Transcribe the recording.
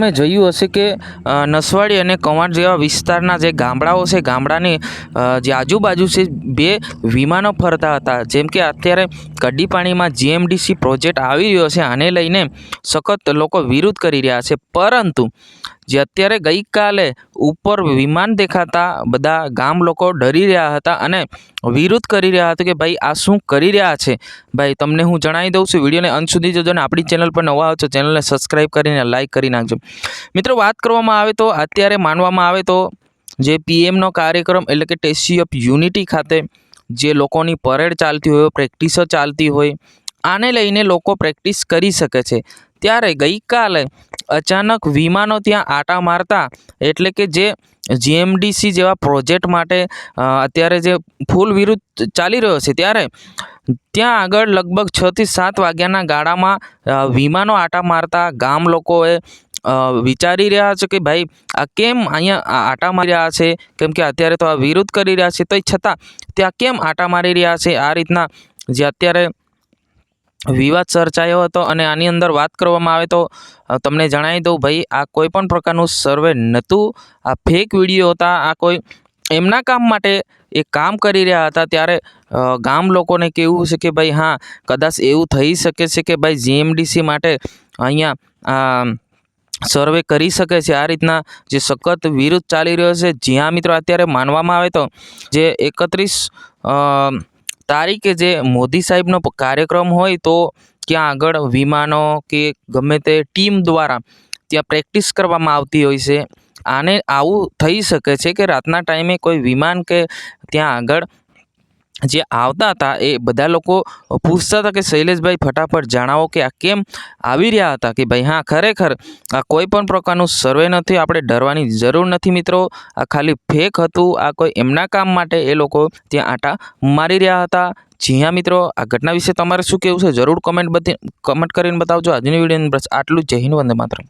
તમે જોયું હશે કે નસવાડી અને કવાંટ જેવા વિસ્તારના જે ગામડાઓ છે, ગામડાની જે આજુબાજુ છે, બે વિમાનો ફરતા હતા. જેમ કે અત્યારે કડીપાણીમાં જીએમડીસી પ્રોજેક્ટ આવી રહ્યો છે, આને લઈને સખત લોકો વિરોધ કરી રહ્યા છે. પરંતુ જે અત્યારે ગઈકાલે ઉપર વિમાન દેખાતા બધા ગામ લોકો ડરી રહ્યા હતા અને વિરોધ કરી રહ્યા હતા કે ભાઈ આ શું કરી રહ્યા છે? ભાઈ તમને હું જણાવી દઉં છું વિડીયોને અંત સુધી જોજો ને આપણી ચેનલ પર નવા આવો છો ચેનલને સબસ્ક્રાઈબ કરીને લાઇક કરી નાખજો. મિત્રો વાત કરવામાં આવે તો અત્યારે માનવામાં આવે તો જે પીએમનો કાર્યક્રમ એટલે કે ટેસ્ટી ઓફ યુનિટી ખાતે જે લોકોની પરેડ ચાલતી હોય પ્રેક્ટિસો ચાલતી હોય આને લઈને લોકો પ્રેક્ટિસ કરી શકે છે. ત્યારે ગઈકાલે અચાનક વિમાનો ત્યાં આટા મારતા, એટલે કે જે જીએમડીસી જેવા પ્રોજેક્ટ માટે અત્યારે જે ફૂલ વિરુદ્ધ ચાલી રહ્યો છે ત્યારે, ત્યાં આગળ લગભગ છ થી સાત વાગ્યાના ગાળામાં વીમાનો આટા મારતા ગામ લોકોએ વિચારી રહ્યા છે કે ભાઈ, આ કેમ અહીંયા આટા મારી રહ્યા છે? કેમ કે અત્યારે તો આ વિરોધ કરી રહ્યા છે. તોય છતાં, ત્યાં કેમ આટા મારી રહ્યા છે? આ રીતના જે અત્યારે વિવાદ સર્જાયો હતો અને આની અંદર વાત કરવામાં આવે તો તમને જણાવી દઉં, ભાઈ, આ કોઈ પણ પ્રકારનું સર્વે નહોતું. આ ફેક વીડિયો હતા, આ કોઈ એમના કામ માટે એ કામ કરી રહ્યા હતા. ત્યારે ગામ લોકોને કેવું છે કે, ભાઈ, હા, કદાચ એવું થઈ શકે છે કે, ભાઈ જીએમડીસી માટે અહીંયા સર્વે કરી શકે છે. આ રીતના જે સખત વિરુદ્ધ ચાલી રહ્યો છે, જ્યાં મિત્રો અત્યારે માનવામાં આવે તો, જે એકત્રીસ તારીખે જે મોદી સાહેબનો કાર્યક્રમ હોય તો ત્યાં આગળ વિમાનો કે ગમે તે ટીમ દ્વારા ત્યાં પ્રેક્ટિસ કરવામાં આવતી હોય છે. આને આવું થઈ શકે છે કે રાતના ટાઈમે કોઈ વિમાન કે ત્યાં આગળ જે આવતા હતા એ બધા લોકો પૂછતા હતા કે શૈલેષભાઈ ફટાફટ જણાવો કે આ કેમ આવી રહ્યા હતા કે ભાઈ હા, ખરેખર આ કોઈ પણ પ્રકારનું સર્વે નથી, આપણે ડરવાની જરૂર નથી મિત્રો. આ ખાલી ફેક હતું, આ કોઈ એમના કામ માટે એ લોકો ત્યાં આટા મારી રહ્યા હતા. જી હા મિત્રો, આ ઘટના વિશે તમારે શું કહેવું છે? જરૂર કમેન્ટ બધી કમેન્ટ કરીને બતાવજો. આજની વિડીયોની બસ આટલું જય હિન્દ, વંદે માતરમ.